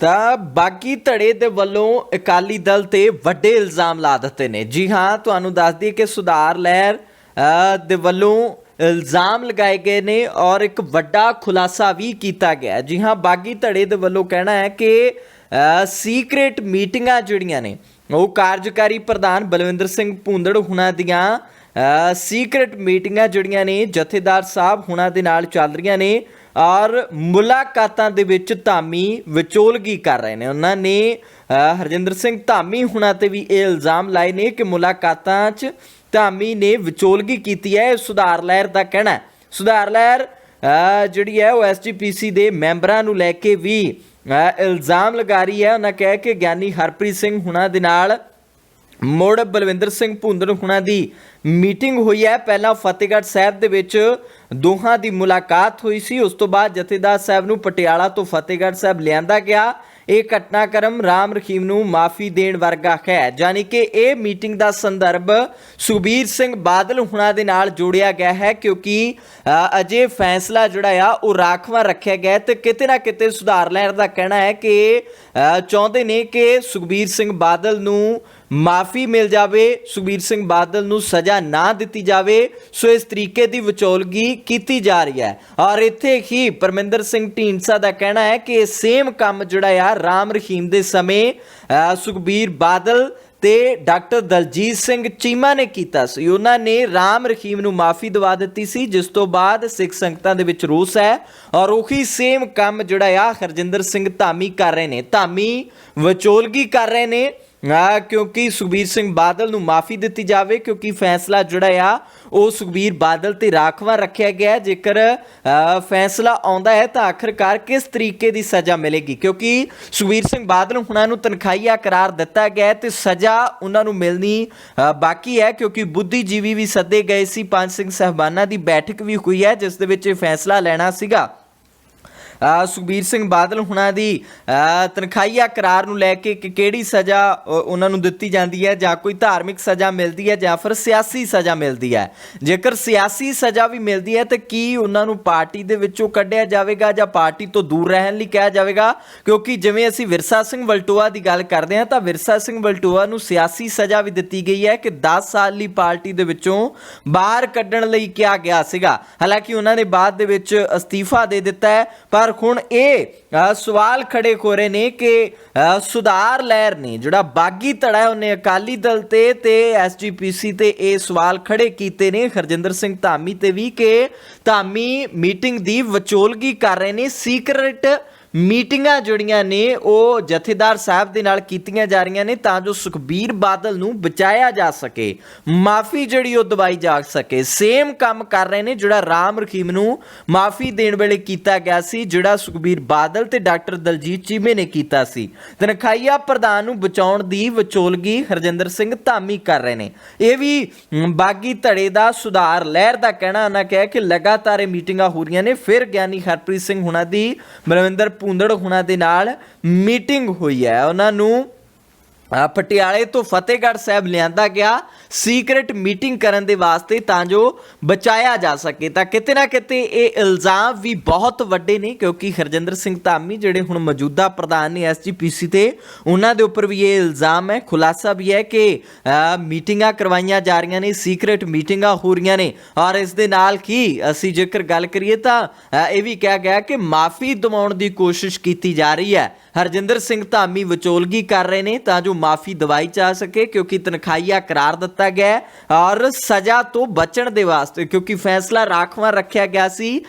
ਤਾਂ ਬਾਗੀ ਧੜੇ ਦੇ ਵੱਲੋਂ ਅਕਾਲੀ ਦਲ ਤੇ ਵੱਡੇ ਇਲਜ਼ਾਮ ਲਾ ਦਿੱਤੇ ਨੇ। ਜੀ ਹਾਂ, ਤੁਹਾਨੂੰ ਦੱਸ ਦਈਏ ਕਿ ਸੁਧਾਰ ਲਹਿਰ ਦੇ ਵੱਲੋਂ ਇਲਜ਼ਾਮ ਲਗਾਏ ਗਏ ਨੇ ਔਰ ਇੱਕ ਵੱਡਾ ਖੁਲਾਸਾ ਵੀ ਕੀਤਾ ਗਿਆ ਜੀ ਹਾਂ, ਬਾਗੀ ਧੜੇ ਦੇ ਵੱਲੋਂ ਕਹਿਣਾ ਹੈ ਕਿ ਸੀਕ੍ਰੀਟ ਮੀਟਿੰਗਾਂ ਜਿਹੜੀਆਂ ਨੇ, ਉਹ ਕਾਰਜਕਾਰੀ ਪ੍ਰਧਾਨ ਬਲਵਿੰਦਰ ਸਿੰਘ ਭੁੰਦੜ ਹੁਣਾਂ ਦੀਆਂ ਸੀਕ੍ਰੀਟ ਮੀਟਿੰਗਾਂ ਜਿਹੜੀਆਂ ਨੇ, ਜਥੇਦਾਰ ਸਾਹਿਬ ਹੁਣਾਂ ਦੇ ਨਾਲ ਚੱਲ ਰਹੀਆਂ ਨੇ ਔਰ ਮੁਲਾਕਾਤਾਂ ਦੇ ਵਿੱਚ ਧਾਮੀ ਵਿਚੋਲਗੀ ਕਰ ਰਹੇ ਨੇ। ਉਹਨਾਂ ਨੇ ਹਰਜਿੰਦਰ ਸਿੰਘ ਧਾਮੀ ਹੁਣਾਂ ਤੇ ਵੀ ਇਹ ਇਲਜ਼ਾਮ ਲਾਏ ਨੇ ਕਿ ਮੁਲਾਕਾਤਾਂ 'ਚ ਧਾਮੀ ਨੇ ਵਿਚੋਲਗੀ ਕੀਤੀ ਹੈ। ਇਹ ਸੁਧਾਰ ਲਹਿਰ ਦਾ ਕਹਿਣਾ ਹੈ। ਸੁਧਾਰ ਲਹਿਰ ਜਿਹੜੀ ਹੈ ਉਹ ਐਸਜੀਪੀਸੀ ਦੇ ਮੈਂਬਰਾਂ ਨੂੰ ਲੈ ਕੇ ਵੀ ਇਲਜ਼ਾਮ ਲਗਾ ਰਹੀ ਹੈ। ਉਹਨਾਂ ਕਿਹਾ ਕਿ ਗਿਆਨੀ ਹਰਪ੍ਰੀਤ ਸਿੰਘ ਹੁਣਾਂ ਦੇ ਨਾਲ ਮੁੜ ਬਲਵਿੰਦਰ ਸਿੰਘ ਭੁੰਦੜ ਹੁਣਾਂ ਦੀ ਮੀਟਿੰਗ ਹੋਈ ਹੈ। ਪਹਿਲਾਂ ਫਤਿਹਗੜ੍ਹ ਸਾਹਿਬ ਦੇ ਵਿੱਚ ਦੋਹਾਂ ਦੀ ਮੁਲਾਕਾਤ ਹੋਈ ਸੀ। ਉਸ ਤੋਂ ਬਾਅਦ ਜਥੇਦਾਰ ਸਾਹਿਬ ਨੂੰ ਪਟਿਆਲਾ ਤੋਂ ਫਤਿਹਗੜ੍ਹ ਸਾਹਿਬ ਲਿਆਂਦਾ ਗਿਆ। ਇਹ ਘਟਨਾਕ੍ਰਮ ਰਾਮ ਰਹੀਮ ਨੂੰ ਮਾਫੀ ਦੇਣ ਵਰਗਾ ਹੈ। ਜਾਨੀ ਕਿ ਇਹ ਮੀਟਿੰਗ ਦਾ ਸੰਦਰਭ ਸੁਬੀਰ ਸਿੰਘ ਬਾਦਲ ਹੁਣਾਂ ਦੇ ਨਾਲ ਜੋੜਿਆ ਗਿਆ ਹੈ ਕਿਉਂਕਿ ਅਜੇ ਫੈਸਲਾ ਜਿਹੜਾ ਆ, ਉਹ ਰਾਖਵਾਂ ਰੱਖਿਆ ਗਿਆ ਹੈ ਤੇ ਕਿਤੇ ਨਾ ਕਿਤੇ ਸੁਧਾਰ ਲੈਣ ਦਾ ਕਹਿਣਾ ਹੈ ਕਿ ਚਾਹੁੰਦੇ ਨੇ ਕਿ ਸੁਖਬੀਰ ਸਿੰਘ ਬਾਦਲ ਨੂੰ ਮਾਫੀ ਮਿਲ ਜਾਵੇ, ਸੁਖਬੀਰ ਸਿੰਘ ਬਾਦਲ ਨੂੰ ਸਜ਼ਾ ਨਾ ਦਿੱਤੀ ਜਾਵੇ, ਸੋ ਇਸ ਤਰੀਕੇ ਦੀ ਵਿਚੋਲਗੀ ਕੀਤੀ ਜਾ ਰਹੀ ਹੈ। ਔਰ ਇੱਥੇ ਹੀ ਪਰਮਿੰਦਰ ਸਿੰਘ ਢੀਂਡਸਾ ਦਾ ਕਹਿਣਾ ਹੈ ਕਿ ਇਹ ਸੇਮ ਕੰਮ ਜਿਹੜਾ ਆ, ਰਾਮ ਰਹੀਮ ਦੇ ਸਮੇਂ ਸੁਖਬੀਰ ਬਾਦਲ ਤੇ ਡਾਕਟਰ ਦਲਜੀਤ ਸਿੰਘ ਚੀਮਾ ਨੇ ਕੀਤਾ ਸੀ। ਉਹਨਾਂ ਨੇ ਰਾਮ ਰਹੀਮ ਨੂੰ ਮਾਫੀ ਦਵਾ ਦਿੱਤੀ ਸੀ, ਜਿਸ ਤੋਂ ਬਾਅਦ ਸਿੱਖ ਸੰਗਤਾਂ ਦੇ ਵਿੱਚ ਰੋਸ ਹੈ। ਔਰ ਉਹੀ ਸੇਮ ਕੰਮ ਜਿਹੜਾ ਆ, ਹਰਜਿੰਦਰ ਸਿੰਘ ਧਾਮੀ ਕਰ ਰਹੇ ਨੇ। ਧਾਮੀ ਵਿਚੋਲਗੀ ਕਰ ਰਹੇ ਨੇ। ਆ ਕਿਉਂਕਿ ਸੁਖਬੀਰ ਸਿੰਘ ਬਾਦਲ ਨੂੰ ਮਾਫੀ ਦਿੱਤੀ ਜਾਵੇ, ਕਿਉਂਕਿ ਫੈਸਲਾ ਜਿਹੜਾ ਆ, ਉਹ ਸੁਖਬੀਰ ਬਾਦਲ ਤੇ ਰਾਖਵਾਂ ਰੱਖਿਆ ਗਿਆ ਜੇਕਰ ਫੈਸਲਾ ਆਉਂਦਾ ਹੈ, ਤਾਂ ਆਖਰਕਾਰ ਕਿਸ ਤਰੀਕੇ ਦੀ ਸਜ਼ਾ ਮਿਲੇਗੀ? ਕਿਉਂਕਿ ਸੁਖਬੀਰ ਸਿੰਘ ਬਾਦਲ ਹੁਣਾਂ ਨੂੰ ਤਨਖਾਹੀਆ ਕਰਾਰ ਦਿੱਤਾ ਗਿਆ ਹੈ ਤੇ ਸਜ਼ਾ ਉਹਨਾਂ ਨੂੰ ਮਿਲਣੀ ਬਾਕੀ ਹੈ, ਕਿਉਂਕਿ ਬੁੱਧੀਜੀਵੀ ਵੀ ਸੱਦੇ ਗਏ ਸੀ। ਪੰਜ ਸਿੰਘ ਸਹਿਬਾਨਾਂ ਦੀ ਬੈਠਕ ਵੀ ਹੋਈ ਹੈ, ਜਿਸ ਦੇ ਵਿੱਚ ਇਹ ਫੈਸਲਾ ਲੈਣਾ ਸੀਗਾ। ਸੁਖਬੀਰ ਸਿੰਘ ਬਾਦਲ ਹੁਣਾਂ ਦੀ ਅ, ਤਨਖਾਹੀਆ ਕਰਾਰ ਨੂੰ ਲੈ ਕੇ ਕਿ ਕਿਹੜੀ ਸਜ਼ਾ ਉਹਨਾਂ ਨੂੰ ਦਿੱਤੀ ਜਾਂਦੀ ਹੈ? ਜਾਂ ਕੋਈ ਧਾਰਮਿਕ ਸਜ਼ਾ ਮਿਲਦੀ ਹੈ ਜਾਂ ਫਿਰ ਸਿਆਸੀ ਸਜ਼ਾ ਮਿਲਦੀ ਹੈ? ਜੇਕਰ ਸਿਆਸੀ ਸਜ਼ਾ ਵੀ ਮਿਲਦੀ ਹੈ ਤਾਂ ਕੀ ਉਹਨਾਂ ਨੂੰ ਪਾਰਟੀ ਦੇ ਵਿੱਚੋਂ ਕੱਢਿਆ ਜਾਵੇਗਾ ਜਾਂ ਪਾਰਟੀ ਤੋਂ ਦੂਰ ਰਹਿਣ ਲਈ ਕਿਹਾ ਜਾਵੇਗਾ? ਕਿਉਂਕਿ ਜਿਵੇਂ ਅਸੀਂ ਵਿਰਸਾ ਸਿੰਘ ਵਲਟੋਆ ਦੀ ਗੱਲ ਕਰਦੇ ਹਾਂ ਤਾਂ ਵਿਰਸਾ ਸਿੰਘ ਵਲਟੋਆ ਨੂੰ ਸਿਆਸੀ ਸਜ਼ਾ ਵੀ ਦਿੱਤੀ ਗਈ ਹੈ ਕਿ 10 ਸਾਲ ਲਈ ਪਾਰਟੀ ਦੇ ਵਿੱਚੋਂ ਬਾਹਰ ਕੱਢਣ ਲਈ ਕਿਹਾ ਗਿਆ ਸੀਗਾ। ਹਾਲਾਂਕਿ ਉਹਨਾਂ ਨੇ ਬਾਅਦ ਦੇ ਵਿੱਚ ਅਸਤੀਫਾ ਦੇ ਦਿੱਤਾ ਹੈ ਪਰ ਹੁਣ ਇਹ ਸਵਾਲ ਖੜੇ ਹੋ ਰਹੇ ਨੇ ਕਿ ਸੁਧਾਰ ਲਹਿਰ ਨੇ ਜਿਹੜਾ ਬਾਗੀ ਧੜਾ ਹੈ ਉਹਨੇ ਅਕਾਲੀ ਦਲ ਤੇ ਤੇ ਐਸਜੀਪੀਸੀ ਤੇ ਇਹ ਸਵਾਲ ਖੜੇ ਕੀਤੇ ਨੇ। ਹਰਜਿੰਦਰ ਸਿੰਘ ਧਾਮੀ ਤੇ ਵੀ ਕਿ ਧਾਮੀ ਮੀਟਿੰਗ ਦੀ ਵਿਚੋਲਗੀ ਕਰ ਰਹੇ ਨੇ। ਸੀਕ੍ਰੀਟ ਮੀਟਿੰਗਾਂ ਜਿਹੜੀਆਂ ਨੇ ਉਹ ਜਥੇਦਾਰ ਸਾਹਿਬ ਦੇ ਨਾਲ ਕੀਤੀਆਂ ਜਾ ਰਹੀਆਂ ਨੇ ਤਾਂ ਜੋ ਸੁਖਬੀਰ ਬਾਦਲ ਨੂੰ ਬਚਾਇਆ ਜਾ ਸਕੇ, ਮਾਫੀ ਜਿਹੜੀ ਉਹ ਦਵਾਈ ਜਾ ਸਕੇ। ਸੇਮ ਕੰਮ ਕਰ ਰਹੇ ਨੇ ਜਿਹੜਾ ਰਾਮ ਰਖੀਮ ਨੂੰ ਮਾਫੀ ਦੇਣ ਵੇਲੇ ਕੀਤਾ ਗਿਆ ਸੀ, ਜਿਹੜਾ ਸੁਖਬੀਰ ਬਾਦਲ ਤੇ ਡਾਕਟਰ ਦਲਜੀਤ ਚੀਮੇ ਨੇ ਕੀਤਾ ਸੀ। ਤਨਖਾਹੀਆ ਪ੍ਰਧਾਨ ਨੂੰ ਬਚਾਉਣ ਦੀ ਵਿਚੋਲਗੀ ਹਰਜਿੰਦਰ ਸਿੰਘ ਧਾਮੀ ਕਰ ਰਹੇ ਨੇ। ਇਹ ਵੀ ਬਾਗੀ ਧੜੇ ਦਾ ਸੁਧਾਰ, ਲਹਿਰ ਦਾ ਕਹਿਣਾ, ਉਹਨਾਂ ਕਿਹਾ ਕਿ ਲਗਾਤਾਰ ਇਹ ਮੀਟਿੰਗਾਂ ਹੋ ਰਹੀਆਂ ਨੇ, ਫਿਰ ਗਿਆਨੀ ਹਰਪ੍ਰੀਤ ਸਿੰਘ ਹੁਣਾਂ ਦੀ, ਬਲਵਿੰਦਰ ਭੂੰਦੜ ਹੋਣਾ ਦੇ ਨਾਲ ਮੀਟਿੰਗ ਹੋਈ ਹੈ। ਉਹਨਾਂ ਨੂੰ ਪਟਿਆਲੇ ਤੋਂ ਫਤਿਹਗੜ੍ਹ ਸਾਹਿਬ ਲਿਆਂਦਾ ਗਿਆ ਸੀਕ੍ਰੀਟ ਮੀਟਿੰਗ ਕਰਨ ਦੇ ਵਾਸਤੇ ਤਾਂ ਜੋ ਬਚਾਇਆ ਜਾ ਸਕੇ। ਤਾਂ ਕਿਤੇ ਨਾ ਕਿਤੇ ਇਹ ਇਲਜ਼ਾਮ ਵੀ ਬਹੁਤ ਵੱਡੇ ਨੇ ਕਿਉਂਕਿ ਹਰਜਿੰਦਰ ਸਿੰਘ ਧਾਮੀ ਜਿਹੜੇ ਹੁਣ ਮੌਜੂਦਾ ਪ੍ਰਧਾਨ ਨੇ ਐਸਜੀਪੀਸੀ ਤੇ, ਉਹਨਾਂ ਦੇ ਉੱਪਰ ਵੀ ਇਹ ਇਲਜ਼ਾਮ ਹੈ। ਖੁਲਾਸਾ ਵੀ ਹੈ ਕਿ ਮੀਟਿੰਗਾਂ ਕਰਵਾਈਆਂ ਜਾ ਰਹੀਆਂ ਨੇ ਸੀਕ੍ਰੀਟ ਮੀਟਿੰਗਾਂ ਹੋ ਰਹੀਆਂ ਨੇ ਔਰ ਇਸ ਦੇ ਨਾਲ ਕੀ ਅਸੀਂ ਜੇਕਰ ਗੱਲ ਕਰੀਏ ਤਾਂ ਇਹ ਵੀ ਕਿਹਾ ਗਿਆ ਕਿ ਮਾਫੀ ਦਿਵਾਉਣ ਦੀ ਕੋਸ਼ਿਸ਼ ਕੀਤੀ ਜਾ ਰਹੀ ਹੈ। ਹਰਜਿੰਦਰ ਸਿੰਘ ਧਾਮੀ ਵਿਚੋਲਗੀ ਕਰ ਰਹੇ ਨੇ ਤਾਂ ਜੋ ਮਾਫੀ ਦਵਾਈ ਜਾ ਸਕੇ ਕਿਉਂਕਿ ਤਨਖਾਹੀਆ ਕਰਾਰ ਦਿੱਤਾ ਗਿਆ ਔਰ ਸਜ਼ਾ ਤੋਂ ਬਚਣ ਦੇ ਵਾਸਤੇ ਕਿਉਂਕਿ ਫੈਸਲਾ ਰਾਖਵਾਂ ਰੱਖਿਆ ਗਿਆ ਸੀ।